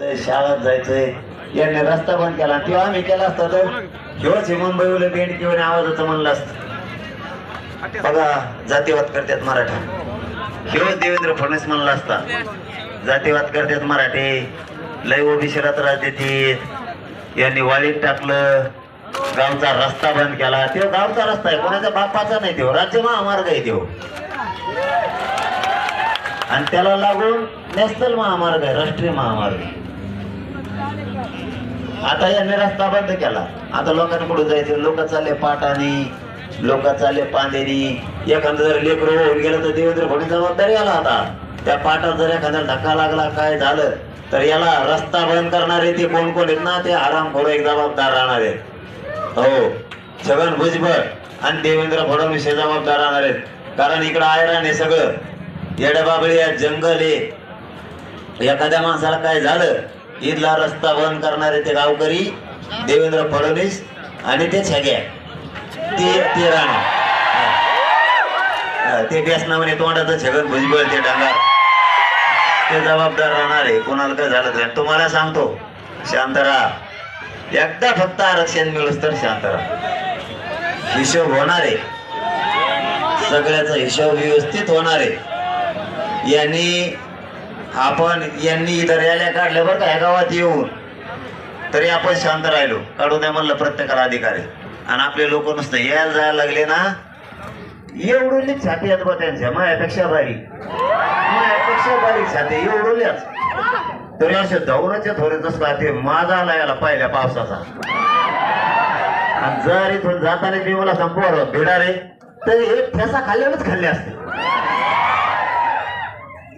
शाळेत जायचंय. यांनी रस्ता बंद केला. किंवा आम्ही केला असता तर ह्योच हे मुंबईला बेंड किंवा आवाजाचं म्हणलं असत. बघा जातीवाद करतात मराठा. किंवा देवेंद्र फडणवीस म्हणला असता जातीवाद करतात मराठे. लय ओबीसीला त्रास देतात यांनी वाळीत टाकलं. गावचा रस्ता बंद केला. तो गावचा रस्ता आहे. कोणाच्या बापाचा नाही तो. राज्य महामार्ग आहे तो. आणि त्याला लागून नॅशनल महामार्ग आहे. राष्ट्रीय महामार्ग. आता यांनी रस्ता बंद केला. आता लोकांना कुठं जायचं? लोक चालले पाटाने लोक चालले पांदेरी एखादं जर लेकरं होऊन गेलं तर देवेंद्र फडणवीस जबाबदारी आला आता. त्या पाटात जर एखादा धक्का लागला काय झालं तर याला रस्ता बंद करणारे ते कोण कोण आहेत ना? ते आराम एक जबाबदार राहणार आहेत. हो छगन भुजबळ आणि देवेंद्र फडणवीस हे जबाबदार राहणार आहेत. कारण इकडं आयरान आहे सगळं. येड्याबाबळी आहे जंगल आहे. एखाद्या माणसाला काय झालं ईदला रस्ता बंद करणारे ते गावकरी देवेंद्र फडणवीस आणि ते छग्या ते ते राणे ते व्यसनामध्ये तोंडाचं छगन भुजबळ ते डांगार. ते जबाबदार राहणार आहे कोणाला काय झालं तर तुम्हाला सांगतो. शांत राहा एकदा फक्त आरक्षण मिळूस तर शांत राहा हिशोब होणार. आहे सगळ्याचा हिशोब व्यवस्थित होणार. आहे यांनी आपण यांनी इथं रॅल्या काढल्या बरं का ह्या गावात येऊन. तरी आपण शांत राहिलो. काढू द्या म्हणलं प्रत्येकाला अधिकारी. आणि आपले लोक नुसतं यायला जायला लागले ना. एवढी छाती आहेत बा त्यांच्या. मायापेक्षा बारीक मायापेक्षा बारीक छाती. एवढोल्याच तरी असे दौराच्या थोडे तसं का ते माझा आला याला पहिल्या पावसाचा. आणि जर इथून जाताना मी मला संपवलं भिडा रे तर हे ठेसा खाल्ल्यानंच खाल्ले असते.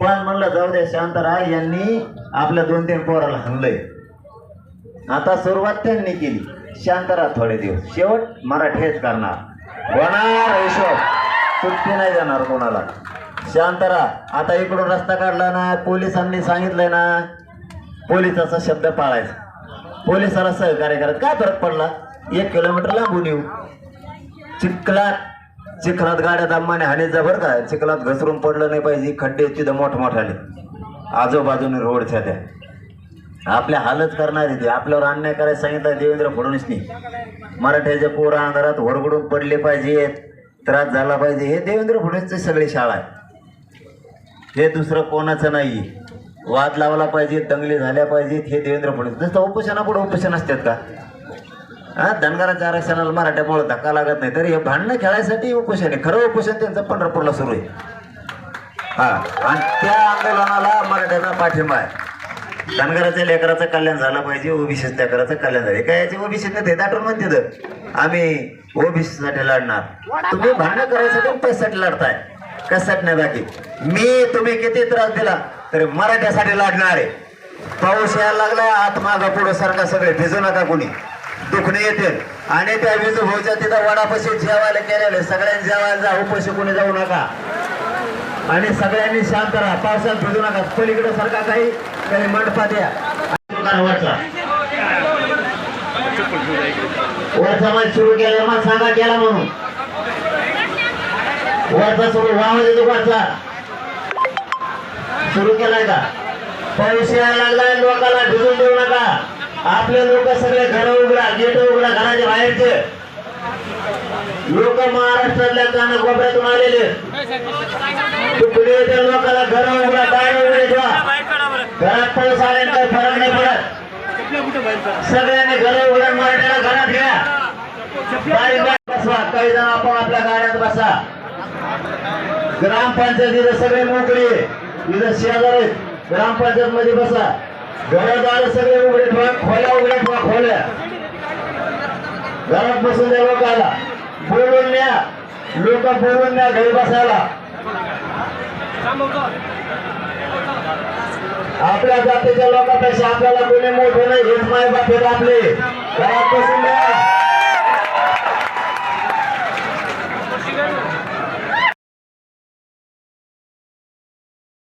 पण म्हणलं जाऊ दे शांतराव यांनी आपल्या दोन तीन पोराला हाणलंय. आता सुरुवात त्यांनी केली. शांतराज थोडे दिवस. शेवट मराठीच करणार. होणार हिशोब सुट्टी नाही जाणार कोणाला. शांतरा आता इकडून रस्ता काढला ना पोलिसांनी सांगितलंय ना पोलिसाचा शब्द पाळायचा. पोलिसाला सहकार्य करायचं काय फरक पडला? एक किलोमीटर लांबून येऊ. चिखलात चिखलात गाड्या दमाने हाणीचा बरं का? चिखलात घसरून पडलं नाही पाहिजे. खड्डे तिथं मोठमोठाले आजूबाजूने रोडच्या त्या आपल्या हालत करणारे ते. आपल्यावर अन्याय करायला सांगितलं देवेंद्र फडणवीसनी. मराठ्याच्या पोरा अंधारात होरगडून पडले पाहिजेत त्रास झाला पाहिजे. हे देवेंद्र फडणवीसची सगळी शाळा आहे. हे दुसरं कोणाचं नाही वाद लावला पाहिजे दंगली झाल्या पाहिजेत. हे देवेंद्र फडणवीस. नुसतं उपोषणापुढे उपोषण असतात का? हा धनगराच्या आरक्षणाला मराठ्यामुळे धक्का लागत नाही. तरी हे भांडणं खेळायसाठी उपोषण आहे. खरं उपोषण त्यांचं पंढरपूरला सुरू आहे. हा आणि त्या आंदोलनाला मराठ्याचा पाठिंबा आहे. धनगराच्या लेकराचं कल्याण झालं पाहिजे ओबीसी लेकराचं कल्याण झालं. काय याचे ओबीसी ते दाटून म्हणते तर आम्ही ओबीसीसाठी लढणार. तुम्ही भांडणं करायसाठी पैशासाठी लढताय? कशासाठी नाही बाकी? मी तुम्ही किती त्रास दिला तरी मराठ्यासाठी लढणार. आहे पाऊस यायला लागला आत मागा पुढं सारखा सगळे भिजू नका कोणी. दुखणे येते. आणि त्या वीज भाऊच्या तिथं वडापाशी जेवायला केलेले सगळ्यांनी जेवायला जा उपाशी कोणी जाऊ नका. आणि सगळ्यांनी शांत राहा. पावसात भिजू नका. पलीकडे सारखा काही काही मंडपात या वरचा. मग सुरू केला. मग सांगा केला म्हणून. वरचा सुरू वाहवा देतो वरचा सुरू केलाय का? पाऊस यायला लागलाय लोकांना भिजून देऊ नका. आपले लोक सगळे घर उघडा गेट उघडा घराच्या बाहेरचे. लोक महाराष्ट्रातल्या कानाकोपऱ्यातून आलेले. तुकडे त्या लोकांना घर उघडा बाहेर उघडे ठेवा. घरात पाऊस आल्यानंतर फरक नाही पडत. सगळ्यांनी घर उघडा मराठ्याला घरात घ्या. बारीक बारीक बसवा. काही जण आपण आपल्या गाड्यात बसा. ग्रामपंचायतीला सगळे मोकळे. इथं शेजार आहेत. ग्रामपंचायत मध्ये बसा. घरदार सगळे उघडे ठेवा खोल्या उघड्या ठेवा खोल्या. घरात बसून द्या लोकाला. बोलून न्या. लोक बोलून न्या घरी बसायला. आपल्या जातीच्या लोकांपेक्षा आपल्याला कोणी मोठं नाही हेच माय बाप आपले.